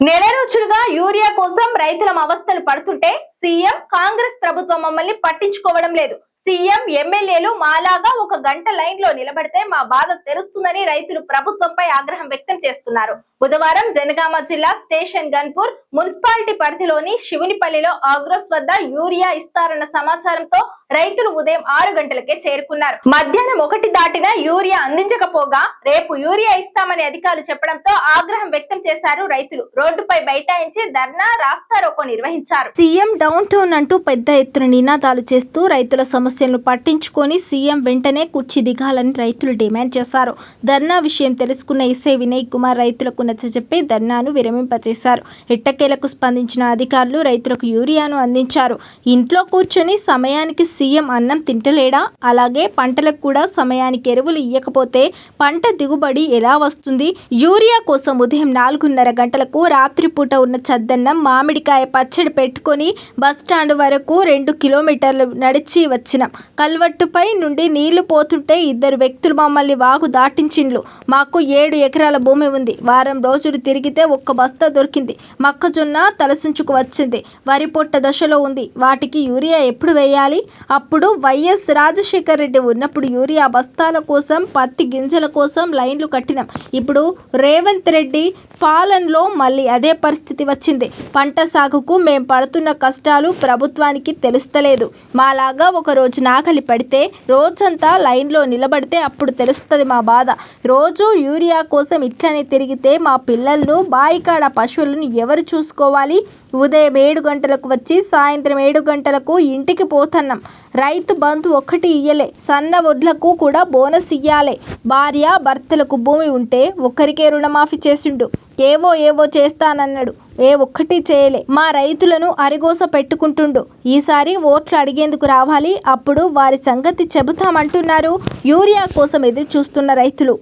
నెల రోజులుగా యూరియా కోసం రైతుల అవస్థలు పడుతుంటే సీఎం కాంగ్రెస్ ప్రభుత్వం మమ్మల్ని పట్టించుకోవడం లేదు. సీఎం ఎమ్మెల్యేలు మాలాగా ఒక గంట లైన్లో నిలబడితే మా బాధ తెలుస్తుందని రైతులు ప్రభుత్వంపై ఆగ్రహం వ్యక్తం చేస్తున్నారు. బుధవారం జనగామ జిల్లా స్టేషన్ గన్పూర్ మున్సిపాలిటీ పరిధిలోని శివునిపల్లిలో ఆగ్రోస్ వద్ద యూరియా ఇస్తారన్న సమాచారంతో రైతులు ఉదయం ఆరు గంటలకే చేరుకున్నారు. మధ్యాహ్నం ఒకటి దాటిన యూరియా అందించకపోగా రేపు యూరియా ఇస్తామని అధికారులు చెప్పడంతో ఆగ్రహం వ్యక్తం చేశారు రైతులు. రోడ్డుపై బైఠాయించి ధర్నా రాస్తారోకో నిర్వహించారు. సీఎం డౌన్ టౌన్ అంటూ పెద్ద ఎత్తున నినాదాలు చేస్తూ రైతుల సమస్యలను పట్టించుకొని సీఎం వెంటనే కుర్చీ దిగాలని రైతులు డిమాండ్ చేశారు. ధర్నా విషయం తెలుసుకున్న ఎస్ఐ వినయ్ కుమార్ రైతులకు నచ్చజెప్పి ధర్నాను విరమింపచేశారు. ఎట్టకేలకు స్పందించిన అధికారులు రైతులకు యూరియాను అందించారు. ఇంట్లో కూర్చొని సమయానికి సీఎం అన్నం తింటలేడా? అలాగే పంటలకు కూడా సమయానికి ఎరువులు ఇవ్వకపోతే పంట దిగుబడి ఎలా వస్తుంది? యూరియా కోసం ఉదయం నాలుగున్నర గంటలకు రాత్రిపూట ఉన్న చద్దన్నం మామిడికాయ పచ్చడి పెట్టుకొని బస్టాండ్ వరకు రెండు కిలోమీటర్లు నడిచి వచ్చినాం. కల్వట్టుపై నుండి నీళ్ళు పోతుంటే ఇద్దరు వ్యక్తులు మమ్మల్ని వాగు దాటించిండ్లు. మాకు ఏడు ఎకరాల భూమి ఉంది. వారం రోజులు తిరిగితే ఒక్క బస్తా దొరికింది. మొక్కజొన్న తలసించుకు వచ్చింది. వరి పొట్ట దశలో ఉంది. వాటికి యూరియా ఎప్పుడు వేయాలి? అప్పుడు వైఎస్ రాజశేఖర్ రెడ్డి ఉన్నప్పుడు యూరియా బస్తాల కోసం పత్తి గింజల కోసం లైన్లు కట్టినాం. ఇప్పుడు రేవంత్ రెడ్డి పాలనలో మళ్ళీ అదే పరిస్థితి వచ్చింది. పంట సాగుకు మేము పడుతున్న కష్టాలు ప్రభుత్వానికి తెలుస్తలేదు. మాలాగా ఒక రోజు నాగలి పడితే రోజంతా లైన్లో నిలబడితే అప్పుడు తెలుస్తుంది మా బాధ. రోజు యూరియా కోసం ఇట్లనే తిరిగితే మా పిల్లలను బాయికాడ పశువులను ఎవరు చూసుకోవాలి? ఉదయం ఏడు గంటలకు వచ్చి సాయంత్రం ఏడు గంటలకు ఇంటికి పోతున్నాం. రైతు బంధు ఒక్కటి ఇయ్యలే. సన్న వడ్లకు కూడా బోనస్ ఇయ్యాలే. భార్య భర్తలకు భూమి ఉంటే ఒక్కరికే రుణమాఫీ చేసిండు. ఏవో ఏవో చేస్తానన్నాడు. ఏ ఒక్కటి చేయలే. మా రైతులను అరిగోస పెట్టుకుంటుండు. ఈసారి ఓట్లు అడిగేందుకు రావాలి? అప్పుడు వారి సంగతి చెబుతామంటున్నారు. యూరియా కోసం ఎదురు చూస్తున్న రైతులు.